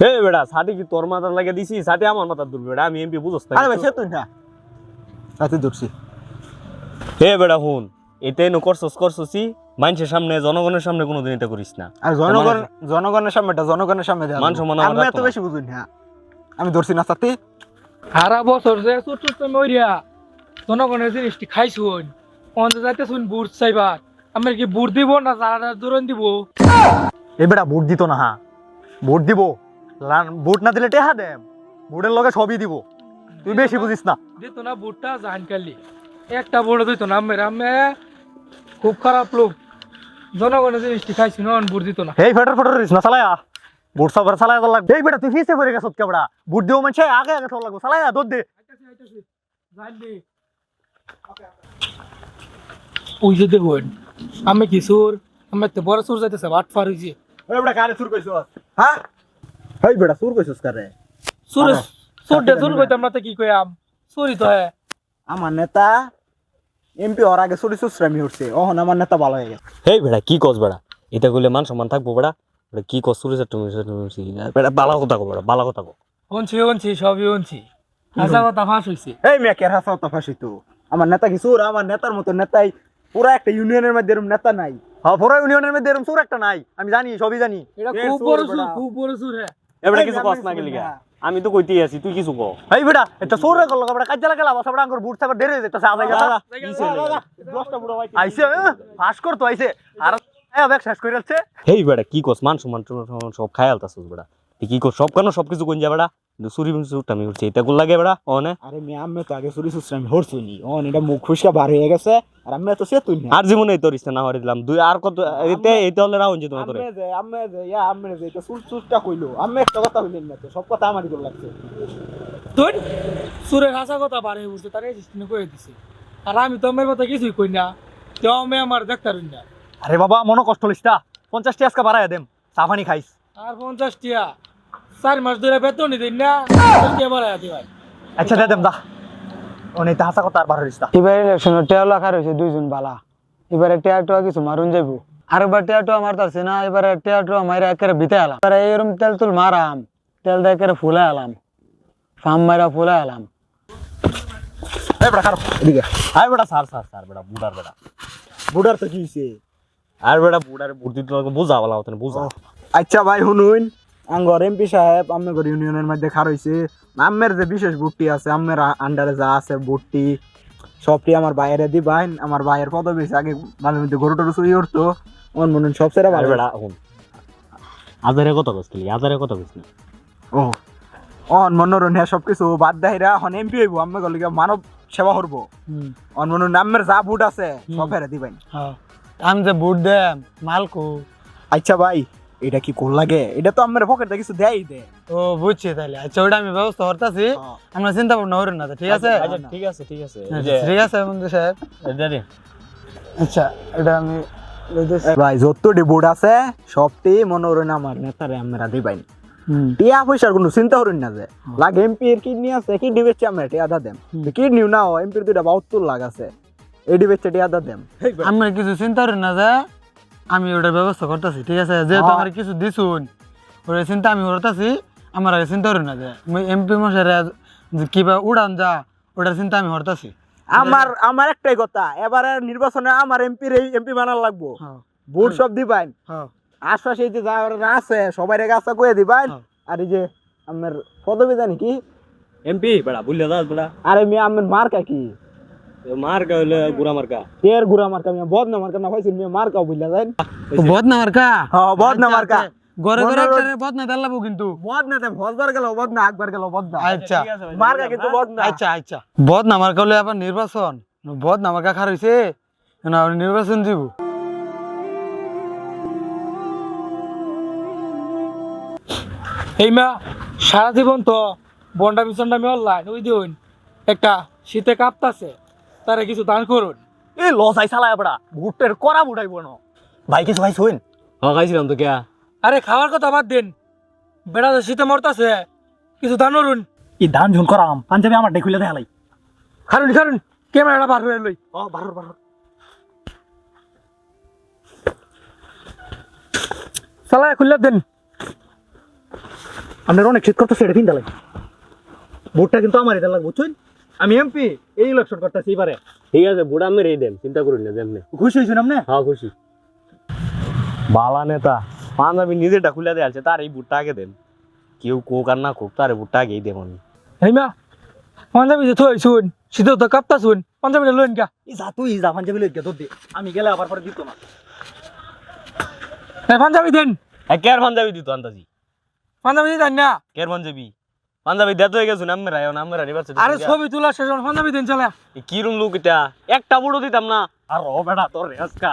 হে বেটা সাটি কি তোর মাথার লাগে দিছি? সাটি আমার মাথার দুল বেটা আমি এমপি বুঝছ না আরে ভাই সে তুই না। রাতে ধরছি। হে বেটা হুন এতে নো করছস করছসি মানুষের সামনে জনগণের সামনে কোনোদিন এটা করিস না। আর জনগণ জনগণের সামনেটা জনগণের সামনে দেয়া মান লাগবে। সম্মান আমি এত বেশি বুঝুন না। আমি ধরছি না সাথে সারা বছর যে ছোট ছোট মরিয়া জনগণের জিনিসটি খাইছুন। অন্ত যাইতে শুন বুট চাইবার। আমার কি বুট দিব না যারা দূরন দিব? এ বেটা ভোট দিত না হ্যাঁ। ভোট দিব। ভোট না দিলে টেহা দেম। ভোটের লগে সবই দিব। তুই বেশি বুঝিস না। দিত না বুটটা জান কালি একটা বড় দিত না আমের আমে খুব খারাপ লোক। জনগণের জিনিসটি খাইছি না বুট দিত না। এই ফেটার ফেটার রিস না চালায়া। বুট সবার চালায়া তোর লাগবে। এই বেটা তুই ফিসে পড়ে গেছত কেবড়া বুট। দিও মানে আগে আগে তোর লাগবে। চালায়া দৌড় দে। ওই যে দেখুন আমি কিশোর আমি তো বড় সুর যাইতেছে বাট ফার হয়েছে ওই বেটা কারে সুর কইছস হ্যাঁ? এই বেটা সুর কইছস কারে? সুর সুর দে সুর কইতাম না। তো কি কইয়াম? সুরি তো হ্যাঁ আমার নেতা এমপি ওর আগে চুরি সুশ্রামি উঠছে ওহন আমার নেতা ভালো হয়ে গেছে। হেই বেটা কি কস বেটা? এটা কইলে মান সম্মান থাকব বেটা। বেটা কি কস সুরেশ তুমি বেটা বালা কথা কো বেটা বালা কথা কো অনছি অনছি সবই অনছি হাসা কথা ফাঁস হয়েছে এই মেয়ে কে হাসা তো ফাঁসি তো আমার নেতা কি সুর? আমার নেতার মতো নেতাই পুরা একটা ইউনিয়নের মধ্যে এরম নেতা নাই। হ্যাঁ পুরা ইউনিয়নের মধ্যে এরম সুর একটা নাই। আমি জানি সবই জানি। এটা খুব সুর বড় সুর খুব বড় সুর হ্যাঁ এবারে কিছু কস না গেলি আমি তো কইতেই আছি তুই কিছু কো। এই বেটা এটা সুর রে করল বেটা কাজ লাগা লাভ সবটা আঙ্গুর বুট সাবার দেরে যেতে সাজা গেল আইছে ফাঁস করতো আইছে। আর ব্যাগ শেষ করে যাচ্ছে হেই বেটা কি কস? মান সম্মান সব খায়াল তাছস বেটা। তুই কি কস সব কেন সব কিছু কোন যা বেটা? সুরি সুরটা আমি উঠছি এটা কোন লাগে বেটা অনে আরে মেয়ে আমি তো আগে চুরি সুশ্রামি হরছুনি অন এটা মুখ ফুসকা বার হয়ে গেছে আর আমি তো সে তুই না। আর জীবনে তোর ইচ্ছা না হরে দিলাম। দুই আর কত এতে এইটা হলে রাউন যে তোরে। আমি যে আমি যে ইয়া আমি যে এটা সুর সুরটা কইলো। আমি একটা কথা কইলেন না তো সব কথা আমারই করে লাগছে। তোর সুরের হাসা কথা উঠছে তার সিস্টেমে দিছে। আর আমি তো আমার কথা কিছুই কই না তেও আমি আমার ডাক্তার না। আরে বাবা মনে কষ্ট লিস না পঞ্চাশটি আজকে বাড়াই দেম সাফানি খাইস। আর পঞ্চাশ টিয়া চার মাস ধরে বেতনই দিন না কে ভাই। আচ্ছা দে দেম দা। অনেক হাসা কথা আর বার হইস না। এবার ইলেকশনে টেয়া লেখা রয়েছে দুইজন বালা। এবারে টেয়া টোয়া কিছু মারুন যাইব। আর এবার টেয়া টোয়া মারতাছে না এবারে টেয়া টোয়া মাইরা একেবারে বিতে আলাম। এবারে এরম তেল তুল মারাম তেল দিয়ে একেবারে ফুলে আলাম। ফার্ম মাইরা ফুলে আলাম। এই বেটা খারাপ। এদিকে। আর বেটা সার সার সার বেটা বুড়ার বেটা। বুড়ার তো কি হইছে? আর বেটা বুড়ার বুদ্ধি তো বুঝা বলা হতো না বুঝা। আচ্ছা ভাই শুনুন। আঙ্গর এমপি সাহেব আমনগর ইউনিয়নের মধ্যে খার হইছে। আমের যে বিশেষ বুটটি আছে আমের আন্ডারে যা আছে বুটটি সবটি আমার বাইরে দিবাইন আমার ভাইয়ের পদবি আছে। আগে মাঝে মধ্যে গরু টরু চুরি করতো মন মন সব সেরা ভালো আজারে কত কইছিলি আজারে কত কইছিলি ও অন মনোরণ হ্যাঁ সবকিছু বাদ দাহিরা হন এমপি হইব আমি গলি মানব সেবা করব। অন মনোরণ আমের যা বুট আছে সব হেরে দিবাইন হ্যাঁ। আমি যে বুট দেম মালকু। আচ্ছা ভাই। এটা কি কোল লাগে? এটা তো আমার পকেটে কিছু দেয় দে। ও বুঝছি তাহলে। আচ্ছা ওটা আমি ব্যবস্থা করতেছি। আমরা চিন্তা ভাবনা করেন না ঠিক আছে? আচ্ছা ঠিক আছে ঠিক আছে। আচ্ছা, ঠিক আছে বন্ধু সাহেব। রে আচ্ছা এটা আমি ভাই যতটি বুট আছে সবটি মনোরণ আমার নেতারে আমরা দিবাইন হুম। টিয়া পয়সার কোনো চিন্তা করুন না যে। লাগে এমপি এর কিডনি আছে কিডনি আমরা টিয়া দা কিডনিও না এমপির দুইটা বাহাত্তর লাখ আছে। এডি বেচে টিয়া দা দেম। আমরা কিছু চিন্তা করেন না যে আমি ওটার ব্যবস্থা করতেছি ঠিক আছে? যেহেতু। আমার কিছু দিছুন ওটার চিন্তা আমি করতেছি আমার আগে চিন্তা করেন না যে এমপি মশাই কিবা উড়ান যা ওটার চিন্তা আমি করতেছি। আমার আমার একটাই কথা এবারে নির্বাচনে আমার এমপির এই এমপি বানার লাগবো। হ্যাঁ ভোট সব দিবাইন হ্যাঁ আশপাশে এই যে যারা আছে সবাই গাছা কয়ে দিবাইন হ্যাঁ। আর এই যে আমার পদবি জানি কি? এমপি বেটা বুঝলে দাস বেটা আরে মেয়ে আমার মার্কা কি? মার কা হইলে গুড়া মার্কা। এর গুড়া মার্কা মেয়ে বদনা মার্কা না পাইছি মেয়ে মার্কাও বুঝলা যাই বদ না মার্কা? হ্যাঁ বদনা মার্কা। ঘরে ঘরে একটা বদ না দেখাবো কিন্তু। বদনা তে ভজবার গেল বদনা একবার গেল বদনা। আচ্ছা। মার্কা কিন্তু বদনা। আচ্ছা আচ্ছা। বদ না মার্কা হলে আবার নির্বাচন। বদ না মার্কা খার হইছে না নির্বাচন দিব। এই মা সারা জীবন তো বন্ডামি সন্ডামি অনলাইন ওই দিন একটা শীতে কাঁপতাছে। তারা কিছু দান করুন। এই লস আই চালায় বড়া। ভুটের করা বুটাইব না। ভাই কিছু ভাই শুন খাইছিলাম তো কেয়া? আরে খাওয়ার কথা বাদ দিন। বেড়া তো শীতে মরতাছে কিছু দান করুন। এই ধান ঝুন করাম। পাঞ্জাবি আমার দেখুলে দেখালাই খারুন খারুন ক্যামেরাটা বার হয়ে লই। ও বারর বারর চালায় খুললে দেন। আপনার অনেক শীত করতে সেটা কিনতে লাগে ভোটটা কিন্তু আমার এটা লাগবে বুঝছেন? আমি এমপি এই ইলেকশন করতেছি এবারে। ঠিক আছে বুড়া আমি রেই দেন চিন্তা করুন না যেমনি। খুশি হয়েছেন আপনি হ্যাঁ খুশি। বালা নেতা পাঞ্জাবি নিজেরটা খুলে দেওয়া আছে তার এই বুটটা আগে দেন। কেউ কোক আর না কোক তার বুটটা আগেই দেব আমি। এই মা পাঞ্জাবি যে থই শুন শীতে তো কাঁপতা শুন পাঞ্জাবিটা লইন কা এই যা তুই যা পাঞ্জাবি লইকে তোর দে। আমি গেলে আবার পরে দিত না। এই পাঞ্জাবি দেন। হ্যাঁ কেয়ার পাঞ্জাবি দিত আন্দাজি। পাঞ্জাবি দেন না। কেয়ার পাঞ্জাবি? পাঞ্জাবি দেত হয়ে গেছো নামের আয় নামের আনিবার আরে ছবি তোলা শেষ হল, পাঞ্জাবি দেন চলে। কি রুম লোক এটা? একটা বুড়ো দিতাম না। আর ও বেটা তোর রেসকা